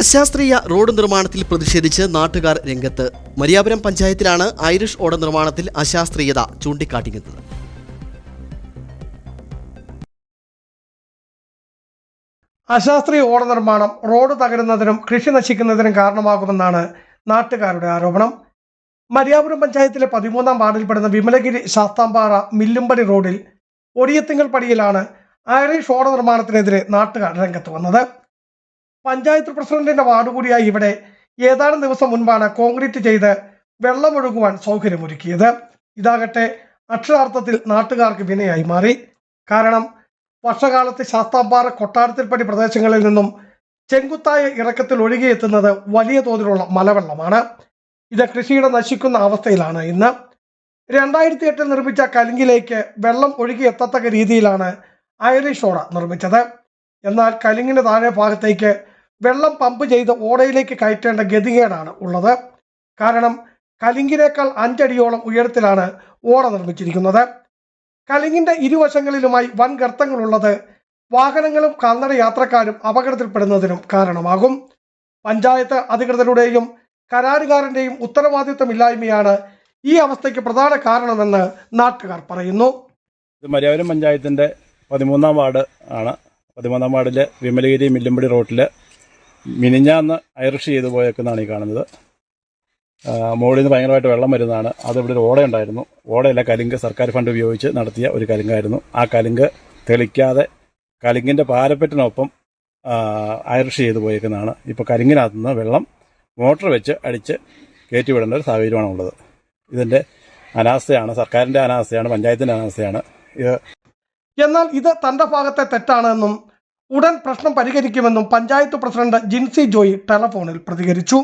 അശാസ്ത്രീയ road നിർമ്മാണത്തിൽ പ്രതിഷേധിച്ച് നാട്ടുകാർ രംഗത്ത്. മരിയാപുരം പഞ്ചായത്തിലാണ് ഐറിഷ് ഓട നിർമ്മാണത്തിൽ അശാസ്ത്രീയത ചൂണ്ടിക്കാട്ടിക്കുന്നത്. അശാസ്ത്രീയ ഓട നിർമ്മാണം റോഡ് തകരുന്നതിനും കൃഷി നശിക്കുന്നതിനും കാരണമാകുമെന്നാണ് നാട്ടുകാരുടെ ആരോപണം. മരിയാപുരം പഞ്ചായത്തിലെ പതിമൂന്നാം വാർഡിൽപ്പെടുന്ന വിമലഗിരി ശാസ്താംപാറ മില്ലുംപടി റോഡിൽ ഒടിയത്തിങ്കൽ പടിയിലാണ് ഐറിഷ് ഓട നിർമ്മാണത്തിനെതിരെ നാട്ടുകാർ രംഗത്ത് വന്നത്. പഞ്ചായത്ത് പ്രസിഡന്റിന്റെ വാർഡ് കൂടിയായി ഇവിടെ ഏതാനും ദിവസം മുൻപാണ് കോൺക്രീറ്റ് ചെയ്ത് വെള്ളമൊഴുകുവാൻ സൗകര്യമൊരുക്കിയത്. ഇതാകട്ടെ അക്ഷരാർത്ഥത്തിൽ നാട്ടുകാർക്ക് വിനയായി മാറി. കാരണം വർഷകാലത്ത് ശാസ്താംപാറ കൊട്ടാരത്തിൽപ്പടി പ്രദേശങ്ങളിൽ നിന്നും ചെങ്കുത്തായ ഇറക്കത്തിൽ ഒഴുകിയെത്തുന്നത് വലിയ തോതിലുള്ള മലവെള്ളമാണ്. ഇത് കൃഷിയുടെ നശിക്കുന്ന അവസ്ഥയിലാണ് ഇന്ന്. രണ്ടായിരത്തി എട്ടിൽ നിർമ്മിച്ച കലിങ്കിലേക്ക് വെള്ളം ഒഴുകി എത്തത്തക്ക രീതിയിലാണ് ഐറിഷ് ഓട നിർമ്മിച്ചത്. എന്നാൽ കലിങ്ങിന് താഴെ ഭാഗത്തേക്ക് വെള്ളം പമ്പ് ചെയ്ത് ഓടയിലേക്ക് കയറ്റേണ്ട ഗതികേടാണ് ഉള്ളത്. കാരണം കലിങ്കിനേക്കാൾ അഞ്ചടിയോളം ഉയരത്തിലാണ് ഓട നിർമ്മിച്ചിരിക്കുന്നത്. കലിങ്ങിന്റെ ഇരുവശങ്ങളിലുമായി വൻ ഗർത്തങ്ങളുള്ളത് വാഹനങ്ങളും കാൽനട യാത്രക്കാരും അപകടത്തിൽപ്പെടുന്നതിനും കാരണമാകും. പഞ്ചായത്ത് അധികൃതരുടെയും കരാറുകാരന്റെയും ഉത്തരവാദിത്തമില്ലായ്മയാണ് ഈ അവസ്ഥയ്ക്ക് പ്രധാന കാരണമെന്ന് നാട്ടുകാർ പറയുന്നു. ഇത് മര്യാദം പഞ്ചായത്തിന്റെ പതിമൂന്നാം വാർഡ് ആണ്. പതിമൂന്നാം വാർഡിലെ വിമലഗിരി മില്ലുംപടി റോട്ടിൽ മിനിഞ്ഞാന്ന് ഐറിഷ് ചെയ്തു പോയേക്കുന്നതാണ് ഈ കാണുന്നത്. മുകളിൽ നിന്ന് ഭയങ്കരമായിട്ട് വെള്ളം വരുന്നതാണ്. അത് ഇവിടെ ഒരു ഓടയുണ്ടായിരുന്നു ഓടയല്ല കലിങ്ക് സർക്കാർ ഫണ്ട് ഉപയോഗിച്ച് നടത്തിയ ഒരു കലിങ്കായിരുന്നു ആ കലിങ്ക് തെളിക്കാതെ കലിങ്കിന്റെ പാരപ്പറ്റിനൊപ്പം ഐറിഷ് ചെയ്തു പോയേക്കുന്നതാണ്. ഇപ്പോൾ കരിങ്ങിനകത്ത് നിന്ന് വെള്ളം മോട്ടർ വെച്ച് അടിച്ച് കയറ്റി വിടേണ്ട ഒരു സാഹചര്യമാണ് ഉള്ളത്. ഇതിന്റെ അനാസ്ഥയാണ് സർക്കാരിന്റെ അനാസ്ഥയാണ് പഞ്ചായത്തിന്റെ അനാസ്ഥയാണ്. ഇത് എന്നാൽ ഇത് തന്റെ ഭാഗത്തെ തെറ്റാണെന്നും ഉടൻ പ്രശ്നം പരിഹരിക്കുമെന്നും പഞ്ചായത്ത് പ്രസിഡന്റ് ജിൻസി ജോയി ടെലഫോണിൽ പ്രതികരിച്ചു.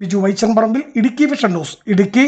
Biju Vaichanparambil Idukki vision news Idukki.